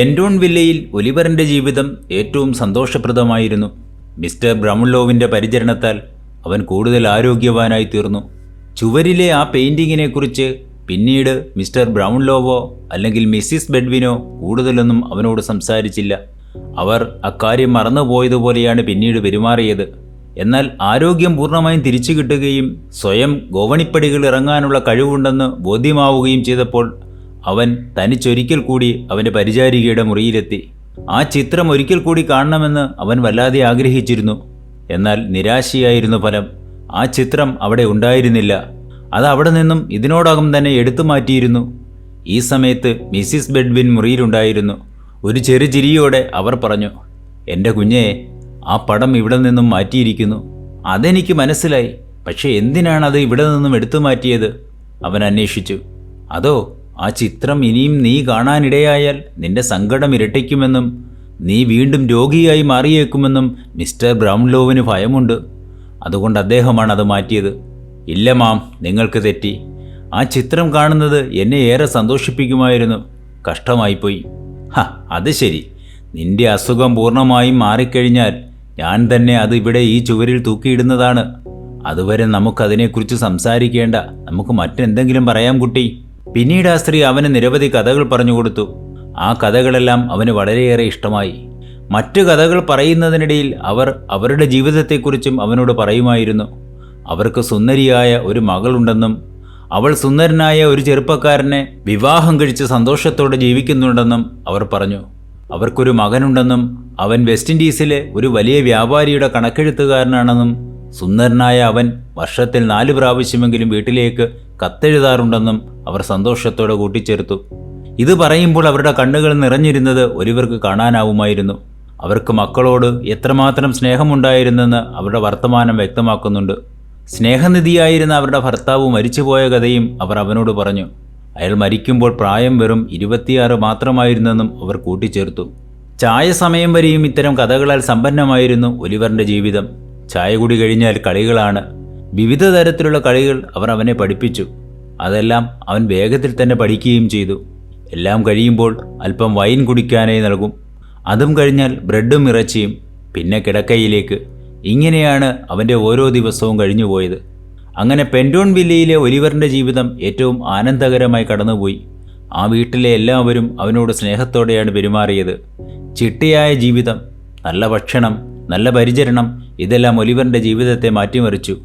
പെൻഡോൺ വില്ലയിൽ ഒലിവറിന്റെ ജീവിതം ഏറ്റവും സന്തോഷപ്രദമായിരുന്നു. മിസ്റ്റർ ബ്രൗൺലോവിന്റെ പരിചരണത്താൽ അവൻ കൂടുതൽ ആരോഗ്യവാനായി തീർന്നു. ചുവരിലെ ആ പെയിന്റിങ്ങിനെക്കുറിച്ച് പിന്നീട് മിസ്റ്റർ ബ്രൗൺലോവോ അല്ലെങ്കിൽ മിസ്സിസ് ബെഡ്വിനോ കൂടുതലൊന്നും അവനോട് സംസാരിച്ചില്ല. അവർ അക്കാര്യം മറന്നുപോയതുപോലെയാണ് പിന്നീട് പെരുമാറിയത്. എന്നാൽ ആരോഗ്യം പൂർണമായും തിരിച്ചു കിട്ടുകയും സ്വയം ഗോവണിപ്പടികൾ ഇറങ്ങാനുള്ള കഴിവുണ്ടെന്ന് ബോധ്യമാവുകയും ചെയ്തപ്പോൾ അവൻ തനിച്ചൊരിക്കൽ കൂടി അവന്റെ പരിചാരികയുടെ മുറിയിലെത്തി. ആ ചിത്രം ഒരിക്കൽ കൂടി കാണണമെന്ന് അവൻ വല്ലാതെ ആഗ്രഹിച്ചിരുന്നു. എന്നാൽ നിരാശയായിരുന്നു ഫലം. ആ ചിത്രം അവിടെ ഉണ്ടായിരുന്നില്ല. അത് അവിടെ നിന്നും ഇതിനോടകം തന്നെ എടുത്തു മാറ്റിയിരുന്നു. ഈ സമയത്ത് മിസ്സിസ് ബെഡ്വിൻ മുറിയിലുണ്ടായിരുന്നു. ഒരു ചെറു ചിരിയോടെ അവർ പറഞ്ഞു എന്റെ കുഞ്ഞെ ആ പടം ഇവിടെ നിന്നും മാറ്റിയിരിക്കുന്നു. അതെനിക്ക് മനസ്സിലായി. പക്ഷേ എന്തിനാണ് അത് ഇവിടെ നിന്നും എടുത്തു മാറ്റിയത്? അവൻ അന്വേഷിച്ചു. അതോ ആ ചിത്രം ഇനിയും നീ കാണാനിടയായാൽ നിന്റെ സങ്കടം ഇരട്ടിക്കുമെന്നും നീ വീണ്ടും രോഗിയായി മാറിയേക്കുമെന്നും മിസ്റ്റർ ബ്രൗൺലോവിന് ഭയമുണ്ട്. അതുകൊണ്ട് അദ്ദേഹമാണ് അത് മാറ്റിയത്. ഇല്ല മാം നിങ്ങൾക്ക് തെറ്റി. ആ ചിത്രം കാണുന്നത് എന്നെ ഏറെ സന്തോഷിപ്പിക്കുമായിരുന്നു. കഷ്ടമായിപ്പോയി. ഹ അത് ശരി. നിന്റെ അസുഖം പൂർണമായും മാറിക്കഴിഞ്ഞാൽ ഞാൻ തന്നെ അത് ഇവിടെ ഈ ചുവരിൽ തൂക്കിയിടുന്നതാണ്. അതുവരെ നമുക്കതിനെക്കുറിച്ച് സംസാരിക്കേണ്ട. നമുക്ക് മറ്റെന്തെങ്കിലും പറയാം കുട്ടി. പിന്നീട് ആ സ്ത്രീ അവന് നിരവധി കഥകൾ പറഞ്ഞു കൊടുത്തു. ആ കഥകളെല്ലാം അവന് വളരെയേറെ ഇഷ്ടമായി. മറ്റു കഥകൾ പറയുന്നതിനിടയിൽ അവർ അവരുടെ ജീവിതത്തെക്കുറിച്ചും അവനോട് പറയുമായിരുന്നു. അവർക്ക് സുന്ദരിയായ ഒരു മകളുണ്ടെന്നും അവൾ സുന്ദരനായ ഒരു ചെറുപ്പക്കാരനെ വിവാഹം കഴിച്ച് സന്തോഷത്തോടെ ജീവിക്കുന്നുണ്ടെന്നും അവർ പറഞ്ഞു. അവർക്കൊരു മകനുണ്ടെന്നും അവൻ വെസ്റ്റ് ഇൻഡീസിലെ ഒരു വലിയ വ്യാപാരിയുടെ കണക്കെഴുത്തുകാരനാണെന്നും സുന്ദരനായ അവൻ വർഷത്തിൽ നാല് പ്രാവശ്യമെങ്കിലും വീട്ടിലേക്ക് കത്തെഴുതാറുണ്ടെന്നും അവർ സന്തോഷത്തോടെ കൂട്ടിച്ചേർത്തു. ഇത് പറയുമ്പോൾ അവരുടെ കണ്ണുകൾ നിറഞ്ഞിരുന്നത് ഒരുവർക്ക് കാണാനാവുമായിരുന്നു. അവർക്ക് മക്കളോട് എത്രമാത്രം സ്നേഹമുണ്ടായിരുന്നെന്ന് അവരുടെ വർത്തമാനം വ്യക്തമാക്കുന്നുണ്ട്. സ്നേഹനിധിയായിരുന്ന അവരുടെ ഭർത്താവ് മരിച്ചുപോയ കഥയും അവർ അവനോട് പറഞ്ഞു. അയാൾ മരിക്കുമ്പോൾ പ്രായം വെറും ഇരുപത്തിയാറ് മാത്രമായിരുന്നെന്നും അവർ കൂട്ടിച്ചേർത്തു. ചായ സമയം വരെയും ഇത്തരം കഥകളാൽ സമ്പന്നമായിരുന്നു ഒലിവറിന്റെ ജീവിതം. ചായ കുടി കഴിഞ്ഞാൽ കളികളാണ്. വിവിധ തരത്തിലുള്ള കളികൾ അവർ അവനെ പഠിപ്പിച്ചു. അതെല്ലാം അവൻ വേഗത്തിൽ തന്നെ പഠിക്കുകയും ചെയ്തു. എല്ലാം കഴിയുമ്പോൾ അല്പം വൈൻ കുടിക്കാനായി നൽകും. അതും കഴിഞ്ഞാൽ ബ്രെഡും ഇറച്ചിയും പിന്നെ കിടക്കയിലേക്ക്. ഇങ്ങനെയാണ് അവന്റെ ഓരോ ദിവസവും കഴിഞ്ഞുപോയത് അങ്ങനെ പെന്റോൺ വില്ലയിലെ ഒലിവറിന്റെ ജീവിതം ഏറ്റവും ആനന്ദകരമായി കടന്നുപോയി. ആ വീട്ടിലെ എല്ലാവരും അവനോട് സ്നേഹത്തോടെയാണ് പെരുമാറിയത്. ചിട്ടയായ ജീവിതം നല്ല ഭക്ഷണം നല്ല പരിചരണം ഇതെല്ലാം ഒലിവറിന്റെ ജീവിതത്തെ മാറ്റിമറിച്ചു.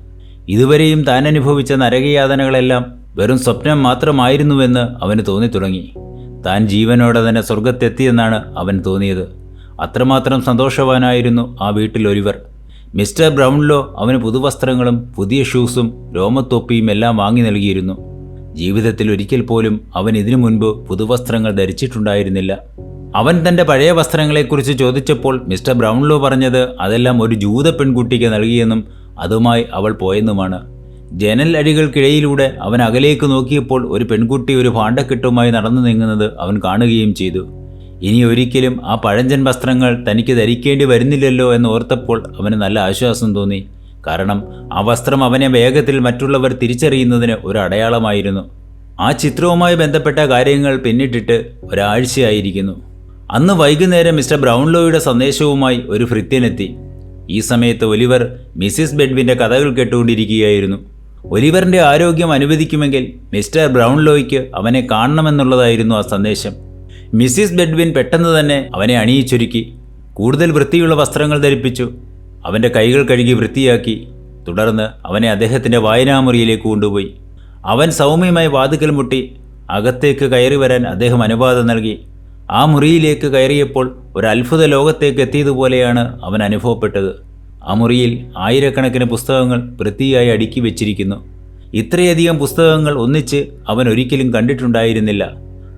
ഇതുവരെയും താൻ അനുഭവിച്ച നരകയാതനകളെല്ലാം വെറും സ്വപ്നം മാത്രമായിരുന്നുവെന്ന് അവന് തോന്നി തുടങ്ങി താൻ ജീവനോടെ തന്നെ സ്വർഗത്തെത്തിയെന്നാണ് അവൻ തോന്നിയത്. അത്രമാത്രം സന്തോഷവാനായിരുന്നു ആ വീട്ടിലൊരുവർ. മിസ്റ്റർ ബ്രൗൺലോ അവന് പുതുവസ്ത്രങ്ങളും പുതിയ ഷൂസും രോമത്തൊപ്പിയും എല്ലാം വാങ്ങി നൽകിയിരുന്നു. ജീവിതത്തിൽ ഒരിക്കൽ പോലും അവൻ ഇതിനു മുൻപ് പുതുവസ്ത്രങ്ങൾ ധരിച്ചിട്ടുണ്ടായിരുന്നില്ല. അവൻ തന്റെ പഴയ വസ്ത്രങ്ങളെക്കുറിച്ച് ചോദിച്ചപ്പോൾ മിസ്റ്റർ ബ്രൗൺലോ പറഞ്ഞത് അതെല്ലാം ഒരു ജൂത പെൺകുട്ടിക്ക് നൽകിയെന്നും അതുമായി അവൾ പോയെന്നുമാണ്. ജനൽ അടികൾക്കിടയിലൂടെ അവൻ അകലേക്ക് നോക്കിയപ്പോൾ ഒരു പെൺകുട്ടി ഒരു ഭാണ്ഡക്കെട്ടുമായി നടന്നു നീങ്ങുന്നത് അവൻ കാണുകയും ചെയ്തു. ഇനി ഒരിക്കലും ആ പഴഞ്ചൻ വസ്ത്രങ്ങൾ തനിക്ക് ധരിക്കേണ്ടി വരുന്നില്ലല്ലോ എന്ന് ഓർത്തപ്പോൾ അവന് നല്ല ആശ്വാസം തോന്നി. കാരണം ആ വസ്ത്രം അവനെ വേഗത്തിൽ മറ്റുള്ളവർ തിരിച്ചറിയുന്നതിന് ഒരു അടയാളമായിരുന്നു. ആ ചിത്രവുമായി ബന്ധപ്പെട്ട കാര്യങ്ങൾ പിന്നിട്ടിട്ട് ഒരാഴ്ചയായിരിക്കുന്നു. അന്ന് വൈകുന്നേരം മിസ്റ്റർ ബ്രൗൺലോയുടെ സന്ദേശവുമായി ഒരു ഭൃത്യനെത്തി. ഈ സമയത്ത് ഒലിവർ മിസ്സിസ് ബെഡ്വിന്റെ കഥകൾ കേട്ടുകൊണ്ടിരിക്കുകയായിരുന്നു. ഒലിവറിന്റെ ആരോഗ്യം അനുവദിക്കുമെങ്കിൽ മിസ്റ്റർ ബ്രൗൺലോയ്ക്ക് അവനെ കാണണമെന്നുള്ളതായിരുന്നു ആ സന്ദേശം. മിസ്സിസ് ബെഡ്വിൻ പെട്ടെന്ന് തന്നെ അവനെ അണിയിച്ചൊരുക്കി കൂടുതൽ വൃത്തിയുള്ള വസ്ത്രങ്ങൾ ധരിപ്പിച്ചു അവന്റെ കൈകൾ കഴുകി വൃത്തിയാക്കി തുടർന്ന് അവനെ അദ്ദേഹത്തിന്റെ വായനാമുറിയിലേക്ക് കൊണ്ടുപോയി. അവൻ സൗമ്യമായി വാതുക്കൽ മുട്ടി അകത്തേക്ക് കയറി വരാൻ അദ്ദേഹം അനുവാദം നൽകി. ആ മുറിയിലേക്ക് കയറിയപ്പോൾ ഒരു അത്ഭുത ലോകത്തേക്ക് എത്തിയതുപോലെയാണ് അവൻ അനുഭവപ്പെട്ടത്. ആ മുറിയിൽ ആയിരക്കണക്കിന് പുസ്തകങ്ങൾ വൃത്തിയായി അടുക്കി വെച്ചിരിക്കുന്നു. ഇത്രയധികം പുസ്തകങ്ങൾ ഒന്നിച്ച് അവൻ ഒരിക്കലും കണ്ടിട്ടുണ്ടായിരുന്നില്ല.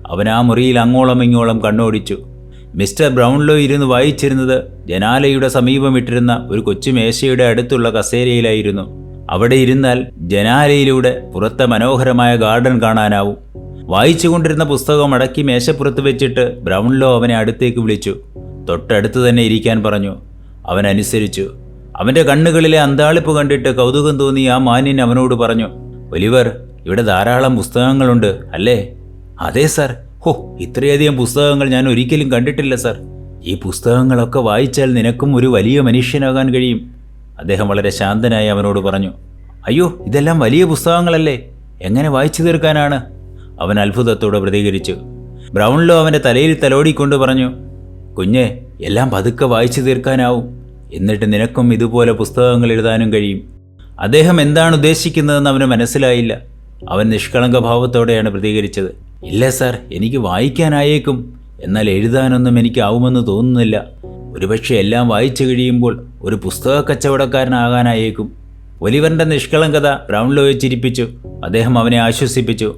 അവൻ ആ മുറിയിൽ അങ്ങോളം ഇങ്ങോളം കണ്ണോടിച്ചു. മിസ്റ്റർ ബ്രൗൺലോ ഇരുന്ന് വായിച്ചിരുന്നത് ജനാലയുടെ സമീപം ഇട്ടിരുന്ന ഒരു കൊച്ചു മേശയുടെ അടുത്തുള്ള കസേരയിലായിരുന്നു. അവിടെ ഇരുന്നാൽ ജനാലയിലൂടെ പുറത്തെ മനോഹരമായ ഗാർഡൻ കാണാനാവും. വായിച്ചുകൊണ്ടിരുന്ന പുസ്തകം അടക്കി മേശപ്പുറത്ത് വെച്ചിട്ട് ബ്രൗൺലോ അവനെ അടുത്തേക്ക് വിളിച്ചു. തൊട്ടടുത്ത് തന്നെ ഇരിക്കാൻ പറഞ്ഞു. അവൻ അനുസരിച്ചു. അവന്റെ കണ്ണുകളിലെ അന്താളിപ്പ് കണ്ടിട്ട് കൗതുകം തോന്നി ആ മാന്യൻ അവനോട് പറഞ്ഞു ഒലിവർ ഇവിടെ ധാരാളം പുസ്തകങ്ങളുണ്ട് അല്ലേ? അതെ സാർ. ഹോ ഇത്രയധികം പുസ്തകങ്ങൾ ഞാൻ ഒരിക്കലും കണ്ടിട്ടില്ല സർ. ഈ പുസ്തകങ്ങളൊക്കെ വായിച്ചാൽ നിനക്കും ഒരു വലിയ മനുഷ്യനാകാൻ കഴിയും. അദ്ദേഹം വളരെ ശാന്തനായി അവനോട് പറഞ്ഞു അയ്യോ ഇതെല്ലാം വലിയ പുസ്തകങ്ങളല്ലേ? എങ്ങനെ വായിച്ചു തീർക്കാനാണ്? അവൻ അത്ഭുതത്തോടെ പ്രതികരിച്ചു. ബ്രൗൺലോ അവന്റെ തലയിൽ തലോടിക്കൊണ്ട് പറഞ്ഞു കുഞ്ഞെ എല്ലാം പതുക്കെ വായിച്ചു തീർക്കാനാവും. എന്നിട്ട് നിനക്കും ഇതുപോലെ പുസ്തകങ്ങൾ എഴുതാനും കഴിയും. അദ്ദേഹം എന്താണ് ഉദ്ദേശിക്കുന്നതെന്ന് അവന് മനസ്സിലായില്ല. അവൻ നിഷ്കളങ്ക ഭാവത്തോടെയാണ് പ്രതികരിച്ചത്. ഇല്ല സാർ എനിക്ക് വായിക്കാനായേക്കും. എന്നാൽ എഴുതാനൊന്നും എനിക്കാവുമെന്ന് തോന്നുന്നില്ല. ഒരുപക്ഷെ എല്ലാം വായിച്ചു കഴിയുമ്പോൾ ഒരു പുസ്തക കച്ചവടക്കാരനാകാനായേക്കും. ഒലിവറിന്റെ നിഷ്കളങ്കത ബ്രൗൺലോയെ ചിരിപ്പിച്ചു. അദ്ദേഹം അവനെ ആശ്വസിപ്പിച്ചു.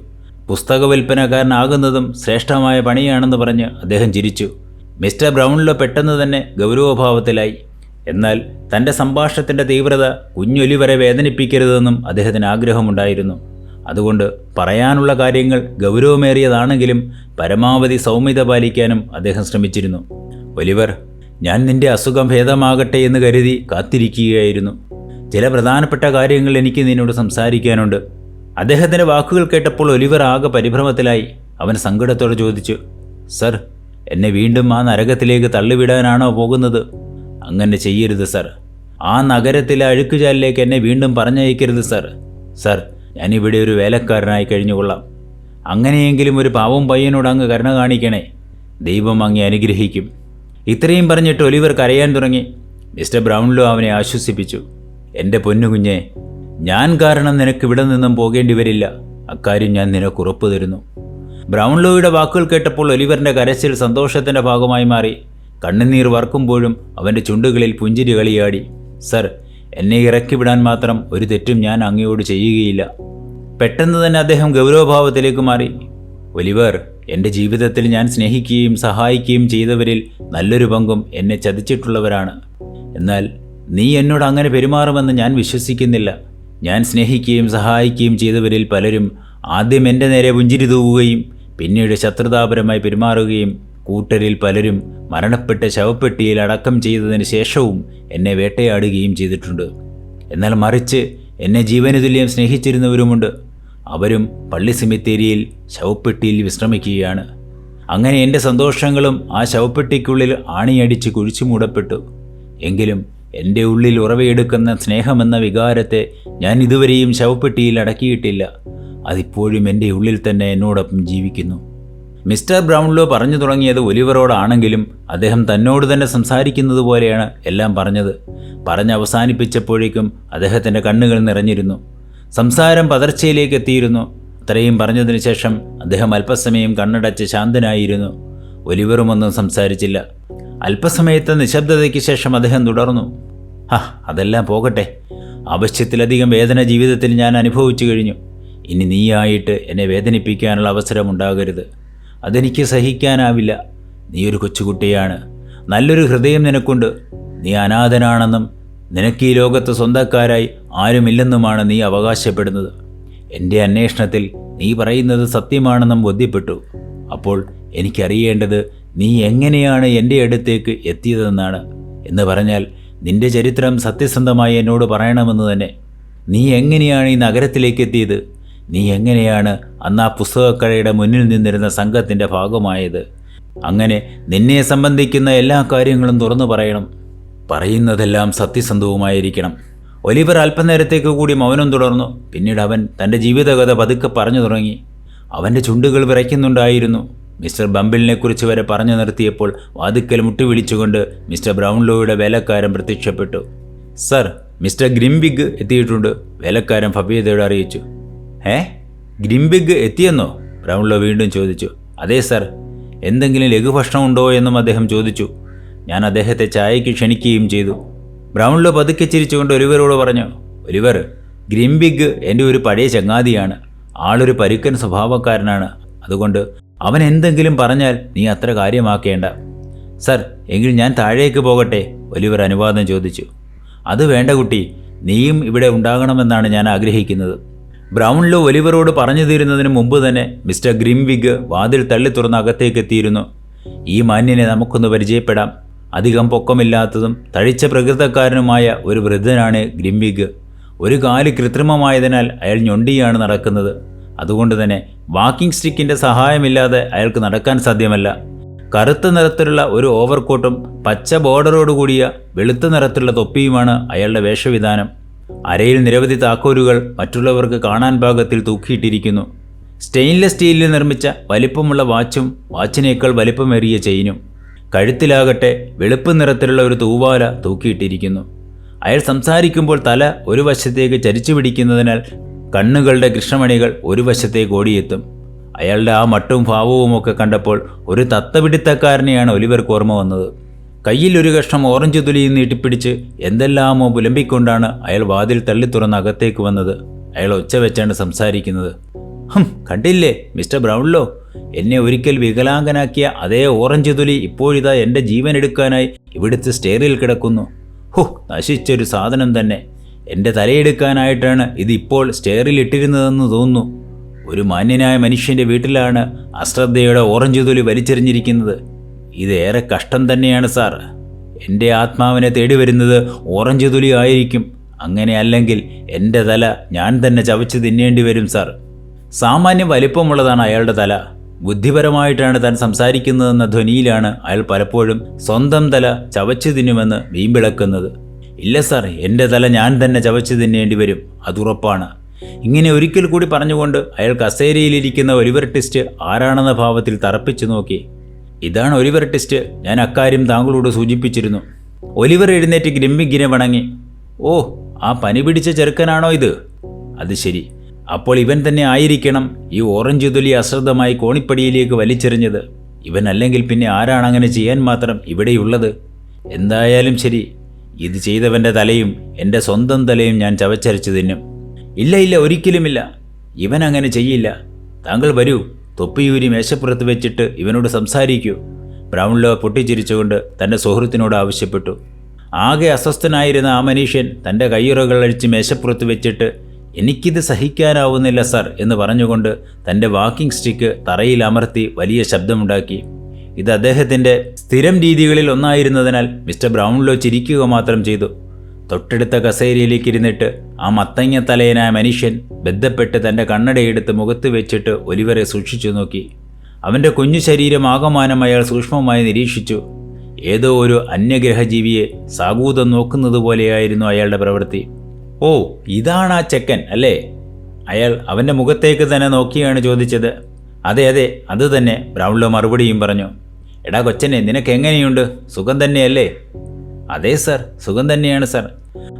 പുസ്തക വിൽപ്പനക്കാരനാകുന്നതും ശ്രേഷ്ഠമായ പണിയാണെന്ന് പറഞ്ഞ് അദ്ദേഹം ചിരിച്ചു. മിസ്റ്റർ ബ്രൗൺലോ പെട്ടെന്ന് തന്നെ ഗൗരവഭാവത്തിലായി. എന്നാൽ തന്റെ സംഭാഷണത്തിന്റെ തീവ്രത കുഞ്ഞൊലി വരെ വേദനിപ്പിക്കരുതെന്നും അദ്ദേഹത്തിന് ആഗ്രഹമുണ്ടായിരുന്നു. അതുകൊണ്ട് പറയാനുള്ള കാര്യങ്ങൾ ഗൗരവമേറിയതാണെങ്കിലും പരമാവധി സൗമ്യത പാലിക്കാനും അദ്ദേഹം ശ്രമിച്ചിരുന്നു. ഒലിവർ ഞാൻ നിന്റെ അസുഖം ഭേദമാകട്ടെ എന്ന് കരുതി കാത്തിരിക്കുകയായിരുന്നു. ചില പ്രധാനപ്പെട്ട കാര്യങ്ങൾ എനിക്ക് നിന്നോട് സംസാരിക്കാനുണ്ട്. അദ്ദേഹത്തിന്റെ വാക്കുകൾ കേട്ടപ്പോൾ ഒലിവർ ആകെ പരിഭ്രമത്തിലായി. അവൻ സങ്കടത്തോടെ ചോദിച്ചു സർ എന്നെ വീണ്ടും ആ നരകത്തിലേക്ക് തള്ളിവിടാനാണോ പോകുന്നത്? അങ്ങനെ ചെയ്യരുത് സർ. ആ നഗരത്തിലെ അഴുക്കുചാലിലേക്ക് എന്നെ വീണ്ടും പറഞ്ഞയക്കരുത് സർ. സർ ഞാനിവിടെ ഒരു വേലക്കാരനായി കഴിഞ്ഞുകൊള്ളാം. അങ്ങനെയെങ്കിലും ഒരു പാവം പയ്യനോട് അങ്ങ് കരുണ കാണിക്കണേ. ദൈവം അങ്ങേ അനുഗ്രഹിക്കും. ഇത്രയും പറഞ്ഞിട്ട് ഒലിവർ കരയാൻ തുടങ്ങി. മിസ്റ്റർ ബ്രൗൺലോ അവനെ ആശ്വസിപ്പിച്ചു. എന്റെ പൊന്നുകുഞ്ഞെ ഞാൻ കാരണം നിനക്ക് ഇവിടെ നിന്നും പോകേണ്ടി വരില്ല. അക്കാര്യം ഞാൻ നിനക്ക് ഉറപ്പു തരുന്നു. ബ്രൗൺലോയുടെ വാക്കുകൾ കേട്ടപ്പോൾ ഒലിവറിന്റെ കരച്ചിൽ സന്തോഷത്തിന്റെ ഭാഗമായി മാറി. കണ്ണുനീർ വർക്കുമ്പോഴും അവന്റെ ചുണ്ടുകളിൽ പുഞ്ചിരി കളിയാടി. സർ എന്നെ ഇറക്കി വിടാൻ മാത്രം ഒരു തെറ്റും ഞാൻ അങ്ങയോട് ചെയ്യുകയില്ല. പെട്ടെന്ന് തന്നെ അദ്ദേഹം ഗൗരവഭാവത്തിലേക്ക് മാറി. ഒലിവർ എന്റെ ജീവിതത്തിൽ ഞാൻ സ്നേഹിക്കുകയും സഹായിക്കുകയും ചെയ്തവരിൽ നല്ലൊരു പങ്കും എന്നെ ചതിച്ചിട്ടുള്ളവരാണ്. എന്നാൽ നീ എന്നോട് അങ്ങനെ പെരുമാറുമെന്ന് ഞാൻ വിശ്വസിക്കുന്നില്ല. ഞാൻ സ്നേഹിക്കുകയും സഹായിക്കുകയും ചെയ്തവരിൽ പലരും ആദ്യം എന്റെ നേരെ പുഞ്ചിരി തൂവുകയും പിന്നീട് ശത്രുതാപരമായി പെരുമാറുകയും കൂട്ടരിൽ പലരും മരണപ്പെട്ട ശവപ്പെട്ടിയിൽ അടക്കം ചെയ്തതിന് ശേഷവും എന്നെ വേട്ടയാടുകയും ചെയ്തിട്ടുണ്ട്. എന്നാൽ മറിച്ച് എന്നെ ജീവനതുല്യം സ്നേഹിച്ചിരുന്നവരുമുണ്ട്. അവരും പള്ളി സെമിത്തേരിയിൽ ശവപ്പെട്ടിയിൽ വിശ്രമിക്കുകയാണ്. അങ്ങനെ എന്റെ സന്തോഷങ്ങളും ആ ശവപ്പെട്ടിക്കുള്ളിൽ ആണിയടിച്ച് കുഴിച്ചു മൂടപ്പെട്ടു. എങ്കിലും എന്റെ ഉള്ളിൽ ഉറവയെടുക്കുന്ന സ്നേഹമെന്ന വികാരത്തെ ഞാൻ ഇതുവരെയും ശവപ്പെട്ടിയിൽ അടക്കിയിട്ടില്ല. അതിപ്പോഴും എന്റെ ഉള്ളിൽ തന്നെ എന്നോടൊപ്പം ജീവിക്കുന്നു. മിസ്റ്റർ ബ്രൗൺലോ പറഞ്ഞു തുടങ്ങിയത് ഒലിവറോടാണെങ്കിലും അദ്ദേഹം തന്നോട് തന്നെ സംസാരിക്കുന്നത് പോലെയാണ് എല്ലാം പറഞ്ഞത്. പറഞ്ഞ് അവസാനിപ്പിച്ചപ്പോഴേക്കും അദ്ദേഹത്തിന്റെ കണ്ണുകൾ നിറഞ്ഞിരുന്നു. സംസാരം പതർച്ചയിലേക്ക് എത്തിയിരുന്നു. അത്രയും പറഞ്ഞതിന് ശേഷം അദ്ദേഹം അല്പസമയം കണ്ണടച്ച് ശാന്തനായിരുന്നു. ഒലിവറുമൊന്നും സംസാരിച്ചില്ല. അല്പസമയത്തെ നിശബ്ദതയ്ക്ക് ശേഷം അദ്ദേഹം തുടർന്നു ഹാ അതെല്ലാം പോകട്ടെ. ആവശ്യത്തിലധികം വേദന ജീവിതത്തിൽ ഞാൻ അനുഭവിച്ചു കഴിഞ്ഞു. ഇനി നീയായിട്ട് എന്നെ വേദനിപ്പിക്കാനുള്ള അവസരമുണ്ടാകരുത്. അതെനിക്ക് സഹിക്കാനാവില്ല. നീ ഒരു കൊച്ചുകുട്ടിയാണ്. നല്ലൊരു ഹൃദയം നിനക്കുണ്ട്. നീ അനാഥനാണെന്നും നിനക്ക് ഈ ലോകത്ത് സ്വന്തക്കാരായി ആരുമില്ലെന്നുമാണ് നീ അവകാശപ്പെടുന്നത്. എന്റെ അന്വേഷണത്തിൽ നീ പറയുന്നത് സത്യമാണെന്നും ബോധ്യപ്പെട്ടു. അപ്പോൾ എനിക്കറിയേണ്ടത് നീ എങ്ങനെയാണ് എന്റെ അടുത്തേക്ക് എത്തിയതെന്നാണ്? എന്ന് പറഞ്ഞാൽ നിന്റെ ചരിത്രം സത്യസന്ധമായി എന്നോട് പറയണമെന്ന് തന്നെ. നീ എങ്ങനെയാണ് ഈ നഗരത്തിലേക്ക് എത്തിയത്? നീ എങ്ങനെയാണ് അന്ന് ആ പുസ്തകക്കടയുടെ മുന്നിൽ നിന്നിരുന്ന സംഘത്തിന്റെ ഭാഗമായത്? അങ്ങനെ നിന്നെ സംബന്ധിക്കുന്ന എല്ലാ കാര്യങ്ങളും തുറന്നു പറയണം. പറയുന്നതെല്ലാം സത്യസന്ധവുമായിരിക്കണം. ഒലിവർ അല്പനേരത്തേക്ക് കൂടി മൗനം തുടർന്നു. പിന്നീട് അവൻ തന്റെ ജീവിതകഥ പതുക്കെ പറഞ്ഞു തുടങ്ങി. അവന്റെ ചുണ്ടുകൾ വിറയ്ക്കുന്നുണ്ടായിരുന്നു. മിസ്റ്റർ ബംബിളിനെക്കുറിച്ച് വരെ പറഞ്ഞു നിർത്തിയപ്പോൾ വാതുക്കൽ മുട്ടുവിളിച്ചുകൊണ്ട് മിസ്റ്റർ ബ്രൗൺലോയുടെ വേലക്കാരൻ പ്രത്യക്ഷപ്പെട്ടു. സർ മിസ്റ്റർ ഗ്രിംബിഗ് എത്തിയിട്ടുണ്ട് വേലക്കാരൻ ഭവ്യതയോട് അറിയിച്ചു. ഏ ഗ്രിംബിഗ് എത്തിയെന്നോ? ബ്രൗൺലോ വീണ്ടും ചോദിച്ചു. അതെ സർ. എന്തെങ്കിലും ലഘുഭക്ഷണം ഉണ്ടോ എന്നും അദ്ദേഹം ചോദിച്ചു. ഞാൻ അദ്ദേഹത്തെ ചായയ്ക്ക് ക്ഷണിക്കുകയും ചെയ്തു. ബ്രൗൺലോ പതുക്കെ ചിരിച്ചുകൊണ്ട് ഒലിവരോട് പറഞ്ഞു ഒലിവർ ഗ്രിംബിഗ് എന്റെ ഒരു പഴയ ചങ്ങാതിയാണ്. ആളൊരു പരുക്കൻ സ്വഭാവക്കാരനാണ്. അതുകൊണ്ട് അവൻ എന്തെങ്കിലും പറഞ്ഞാൽ നീ അത്ര കാര്യമാക്കേണ്ട. സർ എങ്കിൽ ഞാൻ താഴേക്ക് പോകട്ടെ ഒലിവർ അനുവാദം ചോദിച്ചു. അത് വേണ്ട കുട്ടി നീയും ഇവിടെ ഉണ്ടാകണമെന്നാണ് ഞാൻ ആഗ്രഹിക്കുന്നത്. ബ്രൗൺലോ ഒലിവറോട് പറഞ്ഞു തീരുന്നതിന് മുമ്പ് തന്നെ മിസ്റ്റർ ഗ്രിംവിഗ് വാതിൽ തള്ളി തുറന്ന് അകത്തേക്ക് എത്തിയിരുന്നു ഈ മാന്യനെ നമുക്കൊന്ന് പരിചയപ്പെടാം. അധികം പൊക്കമില്ലാത്തതും തഴിച്ച പ്രകൃതക്കാരനുമായ ഒരു വൃദ്ധനാണ് ഗ്രിംവിഗ്. ഒരു കാൽ കൃത്രിമമായതിനാൽ അയാൾ ഞൊണ്ടിയാണ് നടക്കുന്നത്. അതുകൊണ്ട് തന്നെ വാക്കിംഗ് സ്റ്റിക്കിന്റെ സഹായമില്ലാതെ അയാൾക്ക് നടക്കാൻ സാധ്യമല്ല. കറുത്ത നിറത്തിലുള്ള ഒരു ഓവർകോട്ടും പച്ച ബോർഡറോട് കൂടിയ വെളുത്ത നിറത്തിലുള്ള തൊപ്പിയുമാണ് അയാളുടെ വേഷവിധാനം. അരയിൽ നിരവധി താക്കോലുകൾ മറ്റുള്ളവർക്ക് കാണാൻ ഭാഗത്തിൽ തൂക്കിയിട്ടിരിക്കുന്നു. സ്റ്റെയിൻലെസ് സ്റ്റീലിൽ നിർമ്മിച്ച വലിപ്പമുള്ള വാച്ചും വാച്ചിനേക്കാൾ വലിപ്പമേറിയ ചെയിനും. കഴുത്തിലാകട്ടെ വെളുപ്പ് നിറത്തിലുള്ള ഒരു തൂവാല തൂക്കിയിട്ടിരിക്കുന്നു. അയാൾ സംസാരിക്കുമ്പോൾ തല ഒരു വശത്തേക്ക് ചരിച്ചു പിടിക്കുന്നതിനാൽ കണ്ണുകളുടെ കൃഷ്ണമണികൾ ഒരു വശത്തേക്ക് ഓടിയെത്തും. അയാളുടെ ആ മട്ടും ഭാവവും ഒക്കെ കണ്ടപ്പോൾ ഒരു തത്തപിടുത്തക്കാരനെയാണ് ഒലിവർക്ക് ഓർമ്മ വന്നത്. കയ്യിൽ ഒരു കഷ്ണം ഓറഞ്ച് തുലിയും നീട്ടിപ്പിടിച്ച് എന്തെല്ലാമോ പുലമ്പിക്കൊണ്ടാണ് അയാൾ വാതിൽ തള്ളി തുറന്ന് അകത്തേക്ക് വന്നത്. അയാൾ ഒച്ച വെച്ചാണ് സംസാരിക്കുന്നത്. ഹം കണ്ടില്ലേ മിസ്റ്റർ ബ്രൗൺലോ? എന്നെ ഒരിക്കൽ വികലാംഗനാക്കിയ അതേ ഓറഞ്ച് തുലി ഇപ്പോഴിതാ എന്റെ ജീവൻ എടുക്കാനായി ഇവിടുത്തെ സ്റ്റേറിൽ കിടക്കുന്നു. ഹോ നശിച്ചൊരു സാധനം തന്നെ. എന്റെ തലയെടുക്കാനായിട്ടാണ് ഇതിപ്പോൾ സ്റ്റെയറിൽ ഇട്ടിരുന്നതെന്ന് തോന്നുന്നു. ഒരു മാന്യനായ മനുഷ്യന്റെ വീട്ടിലാണ് അശ്രദ്ധയുടെ ഓറഞ്ച് തൊലി വലിച്ചെറിഞ്ഞിരിക്കുന്നത്. ഇതേറെ കഷ്ടം തന്നെയാണ് സാർ. എന്റെ ആത്മാവിനെ തേടി വരുന്നത് ഓറഞ്ച് തൊലി ആയിരിക്കും. അങ്ങനെ അല്ലെങ്കിൽ എന്റെ തല ഞാൻ തന്നെ ചവച്ച് തിന്നേണ്ടി വരും സാർ. സാമാന്യം വലിപ്പമുള്ളതാണ് അയാളുടെ തല. ബുദ്ധിപരമായിട്ടാണ് താൻ സംസാരിക്കുന്നതെന്ന ധ്വനിയിലാണ് അയാൾ പലപ്പോഴും സ്വന്തം തല ചവച്ചു തിന്നുമെന്ന് വീമ്പിളക്കുന്നത്. ഇല്ല സാർ എന്റെ തല ഞാൻ തന്നെ ചവച്ചു തിന്നേണ്ടി വരും. അതുറപ്പാണ് ഇങ്ങനെ ഒരിക്കൽ കൂടി പറഞ്ഞുകൊണ്ട് അയാൾ കസേരയിലിരിക്കുന്ന ഒലിവർ ടെസ്റ്റ് ആരാണെന്ന ഭാവത്തിൽ തറപ്പിച്ചു നോക്കി. ഇതാണ് ഒലിവർ ടെസ്റ്റ്. ഞാൻ അക്കാര്യം താങ്കളോട് സൂചിപ്പിച്ചിരുന്നു. ഒലിവർ എഴുന്നേറ്റ് ഗ്രിമ്മിഗിനെ വണങ്ങി. ഓ ആ പനി പിടിച്ച ചെറുക്കനാണോ ഇത്? അത് ശരി. അപ്പോൾ ഇവൻ തന്നെ ആയിരിക്കണം ഈ ഓറഞ്ച് തൊലി അശ്രദ്ധമായി കോണിപ്പടിയിലേക്ക് വലിച്ചെറിഞ്ഞത്. ഇവൻ അല്ലെങ്കിൽ പിന്നെ ആരാണ് അങ്ങനെ ചെയ്യാൻ മാത്രം ഇവിടെയുള്ളത്? എന്തായാലും ശരി. ഇത് ചെയ്തവന്റെ തലയും എന്റെ സ്വന്തം തലയും ഞാൻ ചവച്ചരച്ച് തിന്നും. ഇല്ല ഇല്ല ഒരിക്കലുമില്ല. ഇവൻ അങ്ങനെ ചെയ്യില്ല. താങ്കൾ വരൂ. തൊപ്പിയൂരി മേശപ്പുറത്ത് വെച്ചിട്ട് ഇവനോട് സംസാരിക്കൂ. ബ്രൗൺലോ പൊട്ടിച്ചിരിച്ചുകൊണ്ട് തന്റെ സുഹൃത്തിനോട് ആവശ്യപ്പെട്ടു. ആകെ അസ്വസ്ഥനായിരുന്ന ആ മനുഷ്യൻ തന്റെ കയ്യുറകൾ അഴിച്ച് മേശപ്പുറത്ത് വെച്ചിട്ട് എനിക്കിത് സഹിക്കാനാവുന്നില്ല സർ എന്ന് പറഞ്ഞുകൊണ്ട് തന്റെ വാക്കിംഗ് സ്റ്റിക്ക് തറയിൽ അമർത്തി വലിയ ശബ്ദമുണ്ടാക്കി. ഇത് അദ്ദേഹത്തിന്റെ സ്ഥിരം രീതികളിൽ ഒന്നായിരുന്നതിനാൽ മിസ്റ്റർ ബ്രൗൺലോ ചിരിക്കുക മാത്രം ചെയ്തു. തൊട്ടടുത്ത കസേരയിലേക്ക് ഇരുന്നിട്ട് ആ മത്തങ്ങ തലയനായ മനുഷ്യൻ ബന്ധപ്പെട്ട് തന്റെ കണ്ണടയെടുത്ത് മുഖത്ത് വെച്ചിട്ട് ഒലിവരെ സൂക്ഷിച്ചു നോക്കി. അവന്റെ കുഞ്ഞു ശരീരം ആകമാനം അയാൾ സൂക്ഷ്മമായി നിരീക്ഷിച്ചു. ഏതോ ഒരു അന്യഗ്രഹജീവിയെ സാഗൂതം നോക്കുന്നത് പോലെയായിരുന്നു അയാളുടെ പ്രവൃത്തി. ഓ ഇതാണ് ആ ചെക്കൻ അല്ലേ? അയാൾ അവന്റെ മുഖത്തേക്ക് തന്നെ നോക്കിയാണ് ചോദിച്ചത്. അതെ അതെ അത് തന്നെ ബ്രൗൺലോ മറുപടിയും പറഞ്ഞു. എടാ കൊച്ചനെ നിനക്ക് എങ്ങനെയുണ്ട്? സുഖം തന്നെയല്ലേ? അതെ സർ സുഖം തന്നെയാണ് സർ.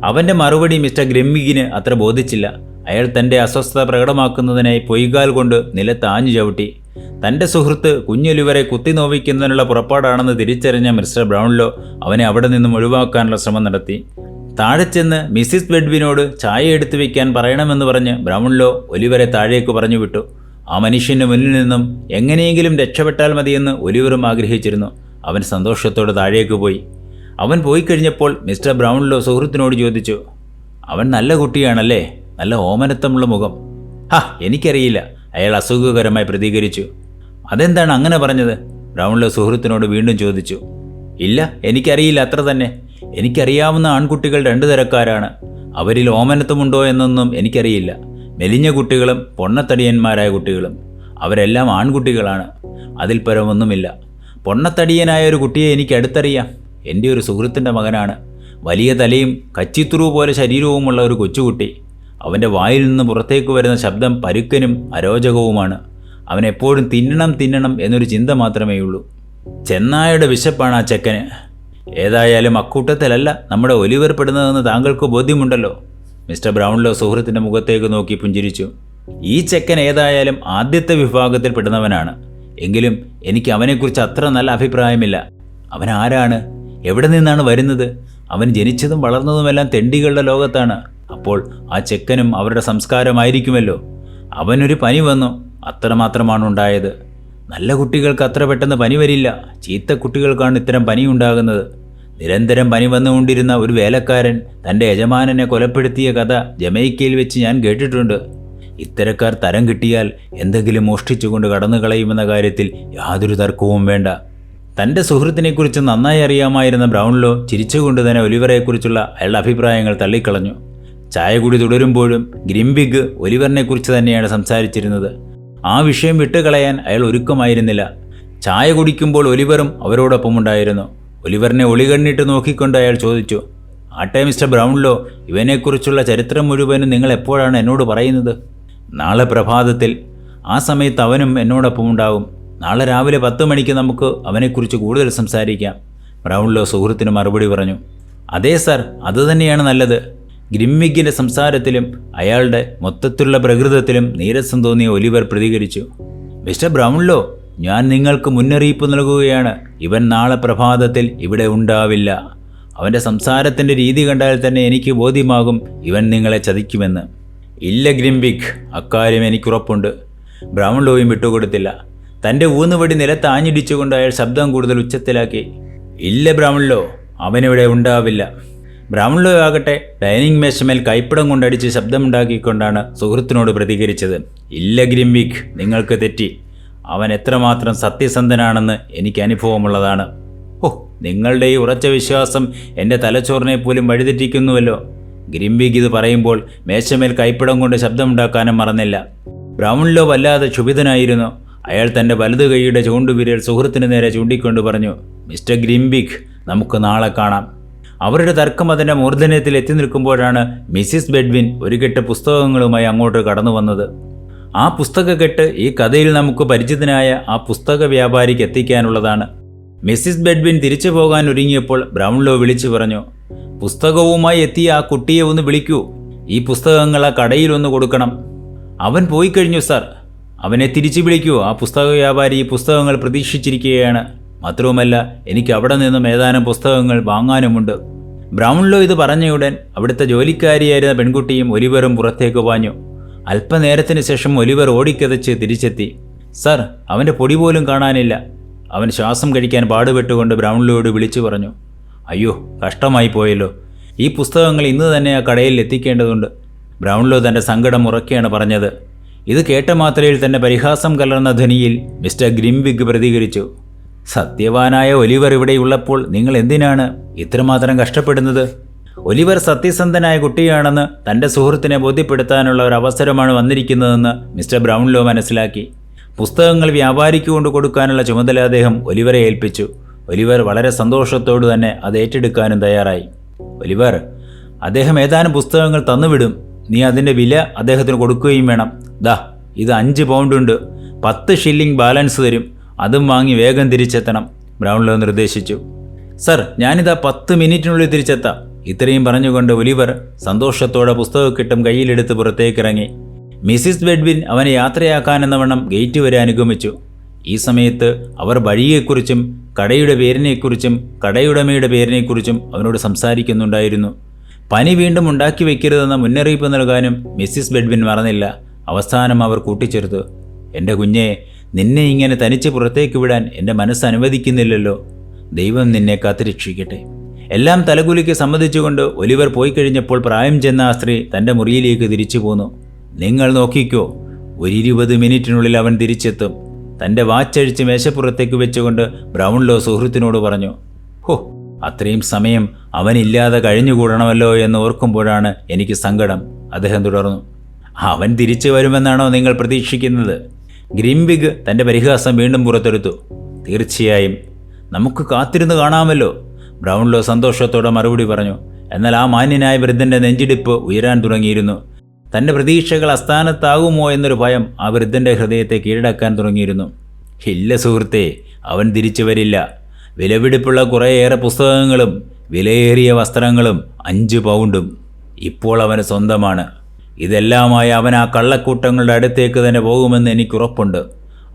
അവന്റെ മറുപടി മിസ്റ്റർ ഗ്രമ്മിഗിന് അത്ര ബോധിച്ചില്ല. അയാൾ തന്റെ അസ്വസ്ഥത പ്രകടമാക്കുന്നതിനായി പൊയ്കാൽ കൊണ്ട് നിലത്ത് ആഞ്ഞു ചവിട്ടി. തന്റെ സുഹൃത്ത് കുഞ്ഞൊലിവരെ കുത്തി നോവിക്കുന്നതിനുള്ള പുറപ്പാടാണെന്ന് തിരിച്ചറിഞ്ഞ മിസ്റ്റർ ബ്രൗൺലോ അവനെ അവിടെ നിന്നും ഒഴിവാക്കാനുള്ള ശ്രമം നടത്തി. താഴെ ചെന്ന് മിസ്സിസ് ബെഡ്വിനോട് ചായ എടുത്തു വയ്ക്കാൻ പറയണമെന്ന് പറഞ്ഞ് ബ്രൗൺലോ ഒലിവരെ താഴേക്ക് പറഞ്ഞു വിട്ടു. ആ മനുഷ്യന്റെ മുന്നിൽ നിന്നും എങ്ങനെയെങ്കിലും രക്ഷപ്പെട്ടാൽ മതിയെന്ന് ഒലിവറും ആഗ്രഹിച്ചിരുന്നു. അവൻ സന്തോഷത്തോടെ താഴേക്ക് പോയി. അവൻ പോയി കഴിഞ്ഞപ്പോൾ മിസ്റ്റർ ബ്രൗൺലോ സുഹൃത്തിനോട് ചോദിച്ചു അവൻ നല്ല കുട്ടിയാണല്ലേ? നല്ല ഓമനത്തമുള്ള മുഖം. ഹാ എനിക്കറിയില്ല അയാൾ അസുഖകരമായി പ്രതികരിച്ചു. അതെന്താണ് അങ്ങനെ പറഞ്ഞത്? ബ്രൗൺലോ സുഹൃത്തിനോട് വീണ്ടും ചോദിച്ചു. ഇല്ല എനിക്കറിയില്ല അത്ര തന്നെ. എനിക്കറിയാവുന്ന ആൺകുട്ടികൾ രണ്ടു തരക്കാരാണ്. അവരിൽ ഓമനത്വമുണ്ടോ എന്നൊന്നും എനിക്കറിയില്ല. മെലിഞ്ഞ കുട്ടികളും പൊണ്ണത്തടിയന്മാരായ കുട്ടികളും. അവരെല്ലാം ആൺകുട്ടികളാണ്. അതിൽ പരമൊന്നുമില്ല. പൊണ്ണത്തടിയനായ ഒരു കുട്ടിയെ എനിക്ക് അടുത്തറിയാം. എന്റെ ഒരു സുഹൃത്തിന്റെ മകനാണ്. വലിയ തലയും കച്ചിത്തുറു പോലെ ശരീരവുമുള്ള ഒരു കൊച്ചുകുട്ടി. അവന്റെ വായിൽ നിന്ന് പുറത്തേക്ക് വരുന്ന ശബ്ദം പരുക്കനും അരോചകവുമാണ്. അവൻ എപ്പോഴും തിന്നണം തിന്നണം എന്നൊരു ചിന്ത മാത്രമേ ഉള്ളൂ. ചെന്നായുടെ വിശപ്പാണ് ആ ചെക്കന്. ഏതായാലും അക്കൂട്ടത്തിലല്ല നമ്മുടെ ഒലിവർ പെടുന്നതെന്ന് താങ്കൾക്ക് ബോധ്യമുണ്ടല്ലോ. മിസ്റ്റർ ബ്രൗൺലോ സുഹൃത്തിന്റെ മുഖത്തേക്ക് നോക്കി പുഞ്ചിരിച്ചു. ഈ ചെക്കൻ ഏതായാലും ആദ്യത്തെ വിഭാഗത്തിൽ പെടുന്നവനാണ്. എങ്കിലും എനിക്ക് അവനെക്കുറിച്ച് അത്ര നല്ല അഭിപ്രായമില്ല. അവൻ ആരാണ്? എവിടെ നിന്നാണ് വരുന്നത്? അവൻ ജനിച്ചതും വളർന്നതുമെല്ലാം തെണ്ടികളുടെ ലോകത്താണ്. അപ്പോൾ ആ ചെക്കനും അവരുടെ സംസ്കാരമായിരിക്കുമല്ലോ. അവനൊരു പനി വന്നു. അത്രമാത്രമാണ് ഉണ്ടായത്. നല്ല കുട്ടികൾക്ക് അത്ര പെട്ടെന്ന് പനി വരില്ല. ചീത്ത കുട്ടികൾക്കാണ് ഇത്തരം പനി ഉണ്ടാകുന്നത്. നിരന്തരം പനി വന്നുകൊണ്ടിരുന്ന ഒരു വേലക്കാരൻ തന്റെ യജമാനനെ കൊലപ്പെടുത്തിയ കഥ ജമൈക്കയിൽ വെച്ച് ഞാൻ കേട്ടിട്ടുണ്ട്. ഇത്തരക്കാർ തരം കിട്ടിയാൽ എന്തെങ്കിലും മോഷ്ടിച്ചുകൊണ്ട് കടന്നു കളയുമെന്ന കാര്യത്തിൽ യാതൊരു തർക്കവും വേണ്ട. തന്റെ സുഹൃത്തിനെക്കുറിച്ച് നന്നായി അറിയാമായിരുന്ന ബ്രൗൺലോ ചിരിച്ചുകൊണ്ട് തന്നെ ഒലിവറയെക്കുറിച്ചുള്ള അയാളുടെ അഭിപ്രായങ്ങൾ തള്ളിക്കളഞ്ഞു. ചായ കുടി തുടരുമ്പോഴും ഗ്രിംബിഗ് ഒലിവറിനെക്കുറിച്ച് തന്നെയാണ് സംസാരിച്ചിരുന്നത്. ആ വിഷയം വിട്ടുകളയാൻ അയാൾ ഒരുക്കമായിരുന്നില്ല. ചായ കുടിക്കുമ്പോൾ ഒലിവറും അവരോടൊപ്പം ഉണ്ടായിരുന്നു ഒലിവറിനെ ഒളികണ്ണിട്ട് നോക്കിക്കൊണ്ട് അയാൾ ചോദിച്ചു ആട്ടെ മിസ്റ്റർ ബ്രൗൺലോ ഇവനെക്കുറിച്ചുള്ള ചരിത്രം മുഴുവനും നിങ്ങൾ എപ്പോഴാണ് എന്നോട് പറയുന്നത്? നാളെ പ്രഭാതത്തിൽ. ആ സമയത്ത് അവനും എന്നോടൊപ്പം ഉണ്ടാവും. നാളെ രാവിലെ പത്ത് മണിക്ക് നമുക്ക് അവനെക്കുറിച്ച് കൂടുതൽ സംസാരിക്കാം ബ്രൗൺലോ സുഹൃത്തിന് മറുപടി പറഞ്ഞു. അതേ സർ. അതുതന്നെയാണ് നല്ലത്. ഗ്രിമ്മിഗിന്റെ സംസാരത്തിലും അയാളുടെ മൊത്തത്തിലുള്ള പ്രകൃതത്തിലും നീരസം തോന്നിയ ഒലിവർ പ്രതികരിച്ചു. മിസ്റ്റർ ബ്രൗൺലോ ഞാൻ നിങ്ങൾക്ക് മുന്നറിയിപ്പ് നൽകുകയാണ്. ഇവൻ നാളെ പ്രഭാതത്തിൽ ഇവിടെ ഉണ്ടാവില്ല. അവന്റെ സംസാരത്തിന്റെ രീതി കണ്ടാൽ തന്നെ എനിക്ക് ബോധ്യമാകും ഇവൻ നിങ്ങളെ ചതിക്കുമെന്ന്. ഇല്ല ഗ്രിംബിക് അക്കാര്യം എനിക്കുറപ്പുണ്ട്. ബ്രൗൺലോയും വിട്ടുകൊടുത്തില്ല. തന്റെ ഊന്നുവടി നിലത്ത് ആഞ്ഞിടിച്ചുകൊണ്ട് അയാൾ ശബ്ദം കൂടുതൽ ഉച്ചത്തിലാക്കി. ഇല്ല ബ്രൗൺലോ അവനിവിടെ ഉണ്ടാവില്ല. ബ്രൗൺലോ ആകട്ടെ ഡൈനിങ് മേശമേൽ കൈപ്പിടം കൊണ്ടടിച്ച് ശബ്ദമുണ്ടാക്കിക്കൊണ്ടാണ് സുഹൃത്തിനോട് പ്രതികരിച്ചത്. ഇല്ല ഗ്രിംബിക് നിങ്ങൾക്ക് തെറ്റി. അവൻ എത്രമാത്രം സത്യസന്ധനാണെന്ന് എനിക്ക് അനുഭവമുള്ളതാണ്. ഓ നിങ്ങളുടെ ഈ ഉറച്ച വിശ്വാസം എന്റെ തലച്ചോറിനെ പോലും വഴിതെറ്റിക്കുന്നുവല്ലോ. ഗ്രിംബിക്ക് ഇത് പറയുമ്പോൾ മേശമേൽ കൈപ്പിടം കൊണ്ട് ശബ്ദമുണ്ടാക്കാനും മറന്നില്ല. ബ്രൗൺലോ വല്ലാതെ ക്ഷുഭിതനായിരുന്നു. അയാൾ തന്റെ വലതു കൈയുടെ ചൂണ്ടുവിരൽ സുഹൃത്തിന് നേരെ ചൂണ്ടിക്കൊണ്ട് പറഞ്ഞു മിസ്റ്റർ ഗ്രിംബിക് നമുക്ക് നാളെ കാണാം. അവരുടെ തർക്കം അതിന്റെ മൂർധന്യത്തിൽ എത്തി നിൽക്കുമ്പോഴാണ് മിസ്സിസ് ബെഡ്വിൻ ഒരു കെട്ട് പുസ്തകങ്ങളുമായി അങ്ങോട്ട് കടന്നു വന്നത് ആ പുസ്തകക്കെട്ട് ഈ കഥയിൽ നമുക്ക് പരിചിതനായ ആ പുസ്തക വ്യാപാരിക്ക് എത്തിക്കാനുള്ളതാണ്. മിസ്സിസ് ബെഡ്വിൻ തിരിച്ചു പോകാൻ ഒരുങ്ങിയപ്പോൾ ബ്രൗൺലോ വിളിച്ചു പറഞ്ഞു പുസ്തകവുമായി എത്തിയ ആ കുട്ടിയെ ഒന്ന് വിളിക്കൂ. ഈ പുസ്തകങ്ങൾ ആ കടയിൽ ഒന്ന് കൊടുക്കണം. അവൻ പോയി കഴിഞ്ഞു സാർ. അവനെ തിരിച്ചു വിളിക്കൂ. ആ പുസ്തക വ്യാപാരി ഈ പുസ്തകങ്ങൾ പ്രതീക്ഷിച്ചിരിക്കുകയാണ്. മാത്രവുമല്ല എനിക്ക് അവിടെ നിന്നും ഏതാനും പുസ്തകങ്ങൾ വാങ്ങാനുമുണ്ട്. ബ്രൗൺലോ ഇത് പറഞ്ഞയുടൻ അവിടുത്തെ ജോലിക്കാരിയായിരുന്ന പെൺകുട്ടിയും ഒലിവറും പുറത്തേക്ക് പാഞ്ഞു. അല്പനേരത്തിന് ശേഷം ഒലിവർ ഓടിക്കതച്ച് തിരിച്ചെത്തി. സർ അവന്റെ പൊടി പോലും കാണാനില്ല. അവൻ ശ്വാസം കഴിക്കാൻ പാടുപെട്ടുകൊണ്ട് ബ്രൗൺലോയോട് വിളിച്ചു പറഞ്ഞു അയ്യോ കഷ്ടമായി പോയല്ലോ. ഈ പുസ്തകങ്ങൾ ഇന്ന് തന്നെ ആ കടയിൽ എത്തിക്കേണ്ടതുണ്ട്. ബ്രൗൺലോ തന്റെ സങ്കടം ഉറക്കെയാണ് പറഞ്ഞത്. ഇത് കേട്ട മാത്രയിൽ തന്നെ പരിഹാസം കലർന്ന ധ്വനിയിൽ മിസ്റ്റർ ഗ്രിംവിഗ് പ്രതികരിച്ചു സത്യവാനായ ഒലിവർ ഇവിടെയുള്ളപ്പോൾ നിങ്ങൾ എന്തിനാണ് ഇത്രമാത്രം കഷ്ടപ്പെടുന്നത്? ഒലിവർ സത്യസന്ധനായ കുട്ടിയാണെന്ന് തന്റെ സുഹൃത്തിനെ ബോധ്യപ്പെടുത്താനുള്ള ഒരു അവസരമാണ് വന്നിരിക്കുന്നതെന്ന് മിസ്റ്റർ ബ്രൗൺലോ മനസ്സിലാക്കി. പുസ്തകങ്ങൾ വ്യാപാരിക്ക് കൊണ്ട് കൊടുക്കാനുള്ള ചുമതല അദ്ദേഹം ഒലിവറെ ഏൽപ്പിച്ചു. ഒലിവർ വളരെ സന്തോഷത്തോടു തന്നെ അത് ഏറ്റെടുക്കാനും തയ്യാറായി. ഒലിവർ അദ്ദേഹം ഏതാനും പുസ്തകങ്ങൾ തന്നുവിടും. നീ അതിന്റെ വില അദ്ദേഹത്തിന് കൊടുക്കുകയും വേണം. ദാ ഇത് അഞ്ച് പൗണ്ടുണ്ട് പത്ത് ഷില്ലിംഗ് ബാലൻസ് തരും. അതും വാങ്ങി വേഗം തിരിച്ചെത്തണം ബ്രൗൺലോ നിർദ്ദേശിച്ചു. സർ ഞാനിതാ പത്ത് മിനിറ്റിനുള്ളിൽ തിരിച്ചെത്താം. ഇത്രയും പറഞ്ഞുകൊണ്ട് ഒലിവർ സന്തോഷത്തോടെ പുസ്തകക്കിട്ടും കയ്യിലെടുത്ത് പുറത്തേക്കിറങ്ങി. മിസിസ് ബെഡ്വിൻ അവനെ യാത്രയാക്കാനെന്നവണ്ണം ഗേറ്റ് വരെ അനുഗമിച്ചു. ഈ സമയത്ത് അവർ വഴിയെക്കുറിച്ചും കടയുടെ പേരിനെക്കുറിച്ചും കടയുടമയുടെ പേരിനെക്കുറിച്ചും അവനോട് സംസാരിക്കുന്നുണ്ടായിരുന്നു. പനി വീണ്ടും ഉണ്ടാക്കി വയ്ക്കരുതെന്ന മുന്നറിയിപ്പ് നൽകാനും മിസ്സിസ് ബെഡ്വിൻ മറന്നില്ല. അവസാനം അവർ കൂട്ടിച്ചേർത്തു. എന്റെ കുഞ്ഞെ നിന്നെ ഇങ്ങനെ തനിച്ച് പുറത്തേക്ക് വിടാൻ എന്റെ മനസ്സ് അനുവദിക്കുന്നില്ലല്ലോ. ദൈവം നിന്നെ കാത്തുരക്ഷിക്കട്ടെ. എല്ലാം തലകുലിക്ക് സമ്മതിച്ചുകൊണ്ട് ഒലിവർ പോയി കഴിഞ്ഞപ്പോൾ പ്രായം ചെന്ന ആ സ്ത്രീ തന്റെ മുറിയിലേക്ക് തിരിച്ചു പോന്നു. നിങ്ങൾ നോക്കിക്കോ ഒരു ഇരുപത് മിനിറ്റിനുള്ളിൽ അവൻ തിരിച്ചെത്തും. തന്റെ വാച്ചഴിച്ച് മേശപ്പുറത്തേക്ക് വെച്ചുകൊണ്ട് ബ്രൗൺലോ സുഹൃത്തിനോട് പറഞ്ഞു ഹോ അത്രയും സമയം അവനില്ലാതെ കഴിഞ്ഞുകൂടണമല്ലോ എന്ന് ഓർക്കുമ്പോഴാണ് എനിക്ക് സങ്കടം അദ്ദേഹം തുടർന്നു. അവൻ തിരിച്ചു വരുമെന്നാണോ നിങ്ങൾ പ്രതീക്ഷിക്കുന്നത്? ഗ്രിംബിഗ് തന്റെ പരിഹാസം വീണ്ടും പുറത്തെടുത്തു. തീർച്ചയായും നമുക്ക് കാത്തിരുന്ന് കാണാമല്ലോ. ബ്രൗൺലോ സന്തോഷത്തോടെ മറുപടി പറഞ്ഞു. എന്നാൽ ആ മാന്യനായ വൃദ്ധന്റെ നെഞ്ചിടിപ്പ് ഉയരാൻ തുടങ്ങിയിരുന്നു. തന്റെ പ്രതീക്ഷകൾ അസ്ഥാനത്താകുമോ എന്നൊരു ഭയം ആ വൃദ്ധന്റെ ഹൃദയത്തെ കീഴടക്കാൻ തുടങ്ങിയിരുന്നു. ഇല്ല സുഹൃത്തെ അവൻ തിരിച്ചു വരില്ല. വിലപിടിപ്പുള്ള കുറേയേറെ പുസ്തകങ്ങളും വിലയേറിയ വസ്ത്രങ്ങളും അഞ്ച് പൗണ്ടും ഇപ്പോൾ അവന് സ്വന്തമാണ്. ഇതെല്ലാമായി അവൻ ആ കള്ളക്കൂട്ടങ്ങളുടെ അടുത്തേക്ക് തന്നെ പോകുമെന്ന് എനിക്കുറപ്പുണ്ട്.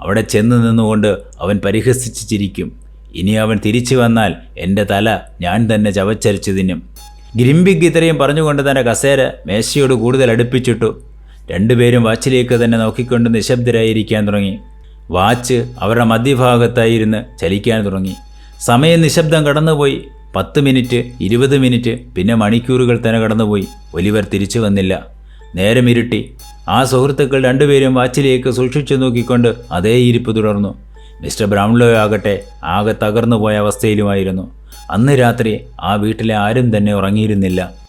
അവിടെ ചെന്ന് നിന്നുകൊണ്ട് അവൻ പരിഹസിച്ച് ചിരിക്കും. ഇനി അവൻ തിരിച്ചു വന്നാൽ എന്റെ തല ഞാൻ തന്നെ ചവച്ചരിച്ചു തിന്നും ഗ്രിംബിഗ് ഇത്രയും പറഞ്ഞുകൊണ്ട് തന്നെ കസേര മേശയോട് കൂടുതൽ അടുപ്പിച്ചിട്ടു. രണ്ടുപേരും വാച്ചിലേക്ക് തന്നെ നോക്കിക്കൊണ്ട് നിശബ്ദരായിരിക്കാൻ തുടങ്ങി. വാച്ച് അവരുടെ മധ്യഭാഗത്തായിരുന്ന് ചലിക്കാൻ തുടങ്ങി. സമയം നിശബ്ദം കടന്നുപോയി. പത്ത് മിനിറ്റ് ഇരുപത് മിനിറ്റ് പിന്നെ മണിക്കൂറുകൾ തന്നെ കടന്നുപോയി. ഒലിവർ തിരിച്ചു വന്നില്ല. നേരം ഇരുട്ടി ആ സുഹൃത്തുക്കൾ രണ്ടുപേരും വാച്ചിലേക്ക് സൂക്ഷിച്ചു നോക്കിക്കൊണ്ട് അതേ ഇരിപ്പ് തുടർന്നു. മിസ്റ്റർ ബ്രൗൺലോ ആകട്ടെ ആകെ തകർന്നു പോയ അവസ്ഥയിലുമായിരുന്നു. അന്ന് രാത്രി ആ വീട്ടിലെ ആരും തന്നെ ഉറങ്ങിയിരുന്നില്ല.